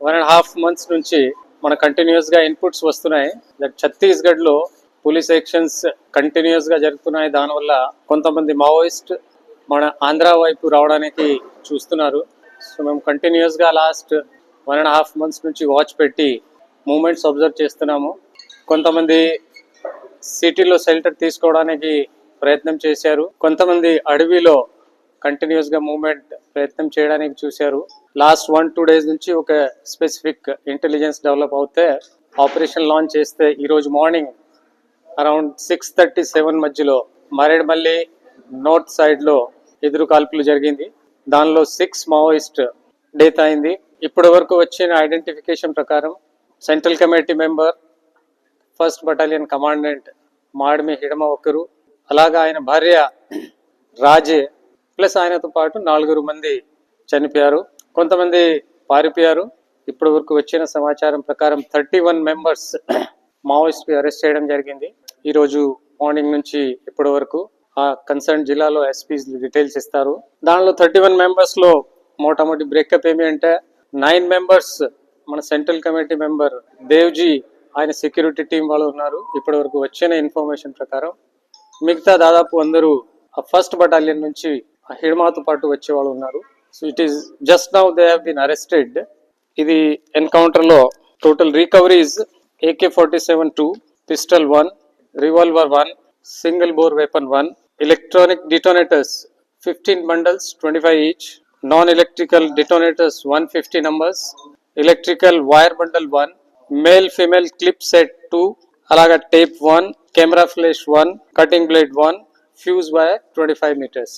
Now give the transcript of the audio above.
One and half months నుంచి మన కంటిన్యూస్గా ఇన్పుట్స్ వస్తున్నాయి. దట్ ఛత్తీస్గఢ్లో పోలీస్ యాక్షన్స్ కంటిన్యూస్గా జరుగుతున్నాయి. దానివల్ల కొంతమంది మావోయిస్ట్ మన ఆంధ్ర వైపు రావడానికి చూస్తున్నారు. సో మేము కంటిన్యూస్గా last one and half months నుంచి వాచ్ పెట్టి మూమెంట్స్ అబ్జర్వ్ చేస్తున్నాము. కొంతమంది సిటీలో షెల్టర్ తీసుకోవడానికి ప్రయత్నం చేశారు. కొంతమంది అడవిలో కంటిన్యూస్గా మూమెంట్ మూవ్మెంట్ ప్రయత్నం చేయడానికి చూశారు. లాస్ట్ వన్ టూ డేస్ నుంచి ఒక స్పెసిఫిక్ ఇంటెలిజెన్స్ డెవలప్ అవుతే ఆపరేషన్ లాంచ్ చేస్తే ఈరోజు morning around six thirty seven మధ్యలో మరేడ్మల్లి నార్త్ సైడ్లో ఎదురు కాల్పులు జరిగింది. దానిలో సిక్స్ మావోయిస్ట్ డెత్ అయింది. ఇప్పటి వరకు వచ్చిన ఐడెంటిఫికేషన్ ప్రకారం central committee member first battalion commandant Madvi Hidma ఒకరు అలాగా ఆయన భార్య రాజే ప్లస్ ఆయనతో పాటు నాలుగురు మంది చనిపోయారు. కొంతమంది పారిపోయారు. ఇప్పటి వరకు వచ్చిన సమాచారం ప్రకారం thirty one members Maoist arrest చేయడం జరిగింది. ఈ రోజు మార్నింగ్ నుంచి ఇప్పటి వరకు ఆ కన్సర్న్ జిల్లాలో ఎస్పీస్ డీటెయిల్స్ ఇస్తారు. దానిలో థర్టీ వన్ మెంబర్స్లో మోటామోటి బ్రేకప్ ఏమి అంటే నైన్ మెంబర్స్ మన సెంట్రల్ కమిటీ మెంబర్ దేవ్జీ ఆయన సెక్యూరిటీ టీం వాళ్ళు ఉన్నారు. ఇప్పటి వరకు వచ్చిన ఇన్ఫర్మేషన్ ప్రకారం మిగతా దాదాపు అందరూ ఆ ఫస్ట్ బటాలియన్ నుంచి ఆ హిడ్మాతో పాటు వచ్చే వాళ్ళు ఉన్నారు. so it is just now they have been arrested ఇది ఎన్కౌంటర్ లో total recoveries AK forty seven two pistol one revolver one single bore weapon one electronic detonators fifteen bundles twenty five each non electrical detonators one fifty numbers electrical wire bundle one male female clip set two అలాగా tape one camera flash one cutting blade one fuse wire twenty five meters